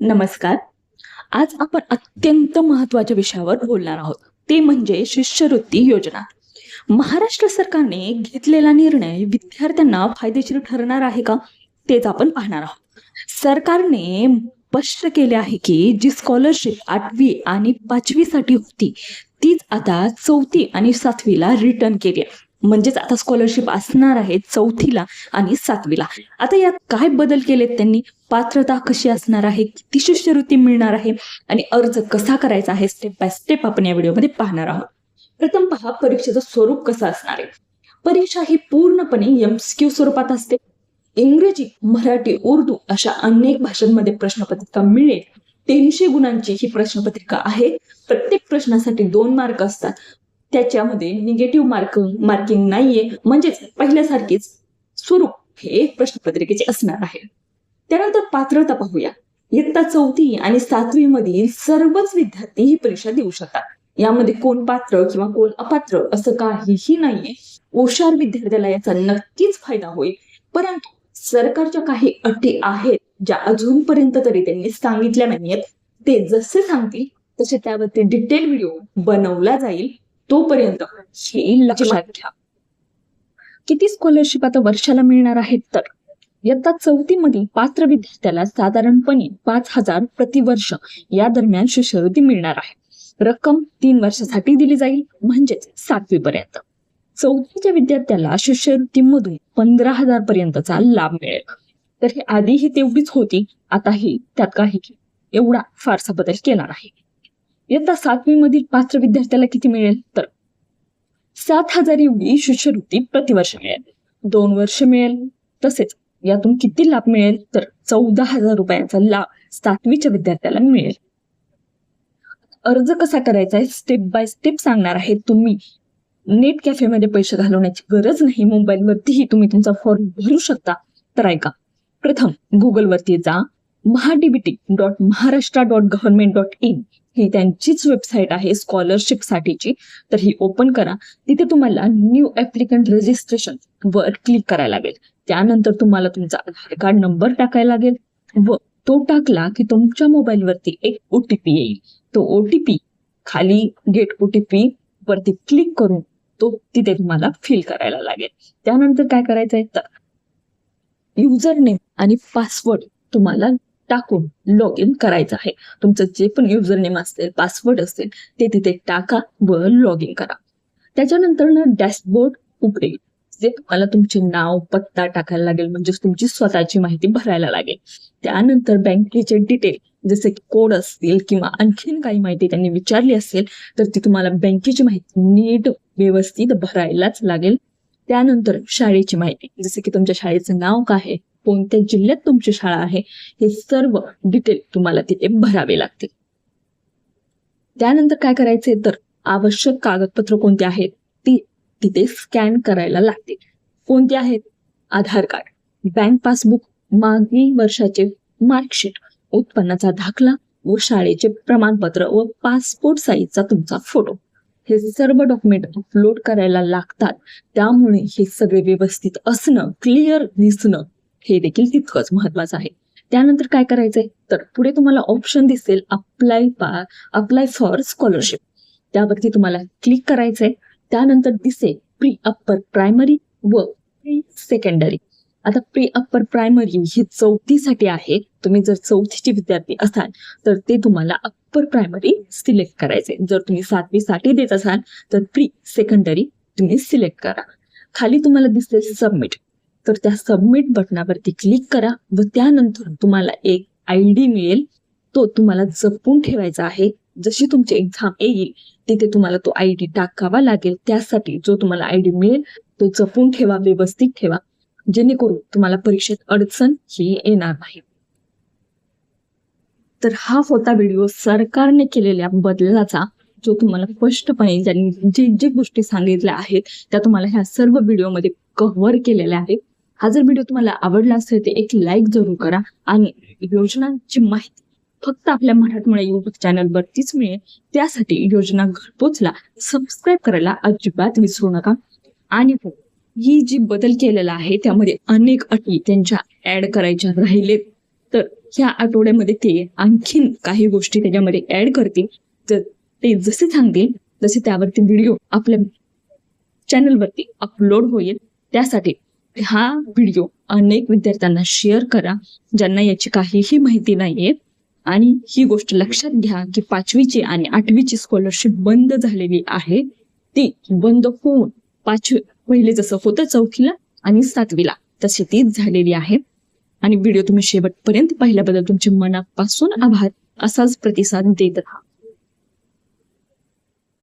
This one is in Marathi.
नमस्कार. आज आपण अत्यंत महत्त्वाच्या विषयावर बोलणार आहोत. ते म्हणजे शिष्यवृत्ती योजना. महाराष्ट्र सरकारने घेतलेला निर्णय विद्यार्थ्यांना फायदेशीर ठरणार आहे का? तेच आपण पाहणार आहोत. सरकारने स्पष्ट केले आहे की जी स्कॉलरशिप आठवी आणि पाचवीसाठी होती तीच आता चौथी आणि सातवीला रिटर्न केली आहे. म्हणजेच आता स्कॉलरशिप असणार आहे चौथीला आणि सातवीला. आता यात काय बदल केलेत त्यांनी? पात्रता कशी असणार आहे? किती शिष्यवृत्ती मिळणार आहे? आणि अर्ज कसा करायचा आहे? स्टेप बाय स्टेप आपण या व्हिडिओमध्ये पाहणार आहोत. प्रथम पहा परीक्षेचं स्वरूप कसं असणार आहे? परीक्षा ही पूर्णपणे एमसीक्यू स्वरूपात असते. इंग्रजी मराठी उर्दू अशा अनेक भाषांमध्ये प्रश्नपत्रिका मिळेल. तीनशे गुणांची ही प्रश्नपत्रिका आहे. प्रत्येक प्रश्नासाठी दोन मार्क असतात. त्याच्यामध्ये निगेटिव्ह मार्क मार्किंग नाहीये. म्हणजेच पहिल्यासारखीच स्वरूप हे प्रश्नपत्रिकेचे असणार आहे. त्यानंतर पात्रता पाहूया. इयत्ता चौथी आणि सातवी मधील सर्वच विद्यार्थी ही परीक्षा देऊ शकतात. यामध्ये कोण पात्र किंवा कोण अपात्र असं काहीही नाहीये. हुशार विद्यार्थ्याला याचा नक्कीच फायदा होईल. परंतु सरकारच्या काही अटी आहेत ज्या अजूनपर्यंत तरी त्यांनी सांगितल्या नाहीयेत. ते जसे सांगतील तसे त्यावरती डिटेल व्हिडिओ बनवला जाईल. तोपर्यंत हे लक्षात घ्या किती स्कॉलरशिप आता वर्षाला मिळणार आहेत तर? इयत्ता चौथी मधील पात्र विद्यार्थ्याला साधारणपणे पाच हजार प्रतिवर्ष या दरम्यान शिष्यवृत्ती मिळणार आहे. रक्कम तीन वर्षासाठी दिली जाईल म्हणजेच सातवी पर्यंत. चौथीच्या विद्यार्थ्याला शिष्यवृत्तीमधून पंधरा हजार पर्यंतचा लाभ मिळेल. तर ही आधीही तेवढीच होती आताही त्यात काही एवढा फारसा बदल केला नाही. इयत्ता सातवी मधील पात्र विद्यार्थ्याला किती मिळेल तर? सात हजार एवढी शिष्यवृत्ती प्रतिवर्ष मिळेल. दोन वर्ष मिळेल. तसेच यातून किती लाभ मिळेल तर चौदा हजार रुपयांचा लाभ सातवीच्या विद्यार्थ्याला मिळेल. अर्ज कसा करायचा आहे? स्टेप बाय स्टेप सांगणार आहे तुम्ही. नेट कॅफेमध्ये पैसे घालवण्याची गरज नाही. मोबाईलवरतीही तुम्ही तुमचा फॉर्म भरू शकता. तर ऐका. प्रथम गुगलवरती जा. MahaDBT dot Maharashtra dot government dot in ही त्यांचीच वेबसाईट आहे स्कॉलरशिप साठीची. तर ही ओपन करा. तिथे तुम्हाला न्यू ऍप्लिकंट रजिस्ट्रेशन वर क्लिक करायला लागेल. त्यानंतर तुम्हाला तुमचा आधार कार्ड नंबर टाकायला लागेल व तो टाकला की तुमच्या मोबाईलवरती एक ओटीपी येईल. तो ओटीपी खाली गेट ओटीपी वरती क्लिक करून तो तिथे तुम्हाला फिल करायला लागेल. त्यानंतर काय करायचंय? तर युजर नेम आणि पासवर्ड तुम्हाला टाकून लॉग इन करायचं आहे. तुमचं जे पण युजर नेम असेल पासवर्ड असेल ते तिथे टाका व लॉग इन करा. त्याच्यानंतर ना डॅशबोर्ड उघडेल. जे तुम्हाला तुमचे नाव पत्ता टाकायला लागेल म्हणजेच तुमची स्वतःची माहिती भरायला लागेल. त्यानंतर बँकेचे डिटेल जसे की कोड असतील किंवा आणखीन काही माहिती त्यांनी विचारली असेल तर ती तुम्हाला बँकेची माहिती नीट व्यवस्थित भरायलाच लागेल. त्यानंतर शाळेची माहिती जसे की तुमच्या शाळेचं नाव काय आहे कोणत्या जिल्ह्यात तुमची शाळा आहे हे सर्व डिटेल तुम्हाला तिथे भरावे लागतील. त्यानंतर काय करायचे? तर आवश्यक कागदपत्र कोणते आहेत ती तिथे स्कॅन करायला लागतील. कोणते आहेत? आधार कार्ड बँक पासबुक मागील वर्षाचे मार्कशीट उत्पन्नाचा दाखला व शाळेचे प्रमाणपत्र व पासपोर्ट साईजचा तुमचा फोटो हे सर्व डॉक्युमेंट अपलोड करायला लागतात. त्यामुळे हे सगळे व्यवस्थित असणं क्लिअर दिसणं हे देखील तितकंच महत्वाचं आहे. त्यानंतर काय करायचंय? तर पुढे तुम्हाला ऑप्शन दिसेल अप्लाय अप्लाय फॉर स्कॉलरशिप त्यावरती तुम्हाला क्लिक करायचंय. त्यानंतर दिसेल प्री अप्पर प्रायमरी व प्री सेकंडरी आता प्री अप्पर प्रायमरी ही चौथीसाठी आहे. तुम्ही जर चौथीचे विद्यार्थी असाल तर ते तुम्हाला अप्पर प्रायमरी सिलेक्ट करायचे जर तुम्ही सातवीसाठी देत असाल तर प्री सेकंडरी तुम्ही सिलेक्ट करा. खाली तुम्हाला दिसेल सबमिट तर त्या सबमिट बटनावरती क्लिक करा व त्यानंतर तुम्हाला एक आय डी मिळेल. तो तुम्हाला जपून ठेवायचा आहे. जशी तुमची एक्झाम येईल तिथे तुम्हाला तो आय डी टाकावा लागेल. त्यासाठी जो तुम्हाला आय डी मिळेल तो जपून ठेवा व्यवस्थित ठेवा. जेणेकरून तुम्हाला परीक्षेत अडचण ही येणार नाही. तर हा होता व्हिडिओ सरकारने केलेल्या बदलाचा जो तुम्हाला स्पष्टपणे ज्यांनी जे जे गोष्टी सांगितल्या आहेत त्या तुम्हाला ह्या सर्व व्हिडिओमध्ये कव्हर केलेल्या आहेत. हा जर व्हिडिओ तुम्हाला आवडला असेल तर एक लाईक जरूर करा आणि योजनांची माहिती फक्त आपल्या मराठमोळ्या युट्यूब चॅनलवरतीच मिळेल. त्यासाठी योजना घरपोचला. सबस्क्राईब करायला अजिबात विसरू नका. आणि हो, ही जी बदल केलेला आहे त्यामध्ये अनेक अटी त्यांच्या ऍड करायच्या राहिलेत. तर ह्या आठवड्यामध्ये ते आणखीन काही गोष्टी त्याच्यामध्ये ऍड करतील. तर ते जसे सांगतील तसे त्यावरती व्हिडिओ आपल्या चॅनलवरती अपलोड होईल. त्यासाठी हा व्हिडिओ अनेक विद्यार्थ्यांना शेअर करा ज्यांना याची काहीही माहिती नाहीये. आणि ही गोष्ट लक्षात घ्या की पाचवीची आणि आठवीची स्कॉलरशिप बंद झालेली आहे. ती बंद होऊन पाचवी पहिले जसं होतं चौथीला आणि सातवीला तशी ती झालेली आहे. आणि व्हिडिओ तुम्ही शेवटपर्यंत पाहिल्याबद्दल तुमचे मनापासून आभार. असाच प्रतिसाद देत राहा.